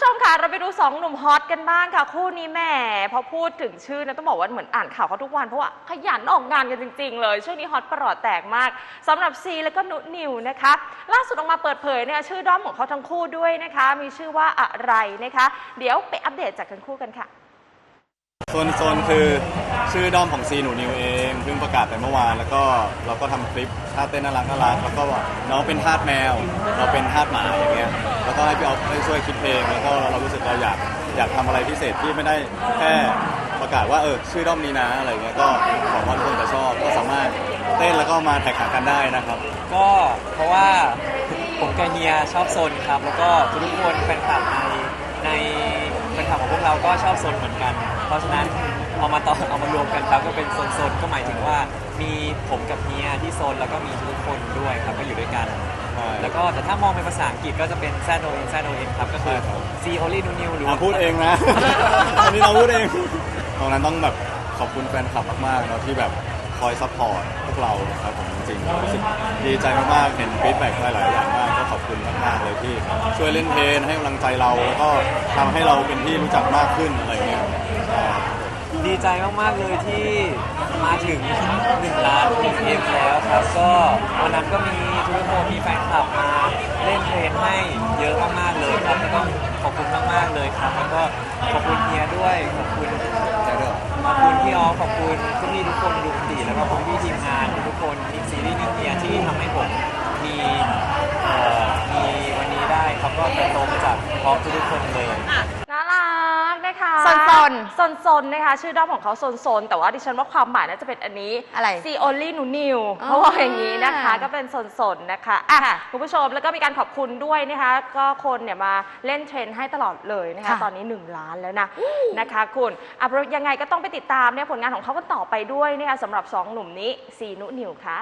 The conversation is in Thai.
ผู้ชมค่ะเราไปดูสองหนุ่มฮอตกันบ้างค่ะ คู่นี้แหมพอพูดถึงชื่อนะต้องบอกว่าเหมือนอ่านข่าวเขาทุกวันเพราะว่าขยันออกงานกันจริง ๆ เลย ช่วงนี้ฮอตประหลอดแตกมากสำหรับซีแล้วก็นุนิวนะคะ ล่าสุดออกมาเปิดเผยเนี่ยชื่อด้อมของเขาทั้งคู่ด้วยนะคะ มีชื่อว่าอะไรนะคะ เดี๋ยวไปอัปเดตจากทั้งคู่กันค่ะ โซนโซนคือชื่อด้อมของซีหนูนิวเองเพิ่งประกาศไปเมื่อวานแล้วก็เราก็ทำคลิปท่าเต้นน่ารักน่ารักแล้วก็บอกน้องเป็นทาสแมว เราเป็นทาสหมาอย่างเงี้ยแล้วก็ให้พี่เอาไปช่วยคิดเพลงแล้วก็เรารู้สึกเราอยากอยากทำอะไรพิเศษที่ไม่ได้แค่ประกาศว่าเออชื่อด้อมนี้นะอะไรเงี้ยก็หวังว่าทุกคนจะชอบก็สามารถเต้นแล้วก็มาแท็กหากันได้นะครับ ก็เพราะว่าผมกับเฮียชอบโซนครับ แล้วก็ทุกคนแฟนคลับในใน คลับของพวกเราก็ชอบโซนเหมือนกัน เพราะฉะนั้นเอามาต่อเอามารวมกันครับก็เป็นโซนโซนก็หมายถึงว่า มีผมกับเฮียที่โซนแล้วก็มีทุกคนด้วยครับก็อยู่ด้วยกัน ใช่ แล้วก็แต่ถ้ามองเป็นภาษาอังกฤษก็จะเป็น z o n z o n ครับก็คือ ใช่ครับ C only new new หรืออะว่า พูดเองนะ อันนี้เราพูดเองตรงนั้นต้องแบบขอบคุณแฟนคลับมากๆเนาะที่แบบ คอยซัพพอร์ตพวกเราครับผมจริงๆรู้สึกดีใจมากๆเห็นฟีดแบ็กหลายๆอย่างมากก็ขอบคุณมากๆเลยที่ช่วยเล่นเพลงให้กำลังใจเราแล้วก็ทำให้เราเป็นที่รู้จักมากขึ้นอะไรเงี้ยดีใจมากๆเลยที่มาถึง1ล้านเอ็มแล้วครับก็วันนั้นก็มีทุกคนมีแฟนคลับมาเล่นเพลงให้เยอะมากๆเลยครับแล้วก็ขอบคุณมากๆเลยครับแล้วก็ขอบคุณเฮียด้วย กๆคนเลย น่ารักนะคะซนซนซนๆนะคะ ชื่อด้อมของเขาซนซนๆแต่ว่าดิฉันว่าความหมายน่าจะเป็นอันนี้ อะไรซีโอลี่นูนิวอ๋อเขาบอกอย่างนี้นะคะ ก็เป็นซนซนๆนะคะอะค่ะคุณผู้ชมแล้วก็มีการขอบคุณด้วยนะคะ ก็คนเนี่ยมาเล่นเทรนด์ให้ตลอดเลยนะคะ ค่ะตอนนี้ 1 ล้านแล้วนะนะคะคุณอะเพราะยังไงก็ต้องไปติดตามเนี่ยผลงานของเขากันต่อไปด้วยนะคะสำหรับสองหนุ่มนี้ซีนุนิวค่ะ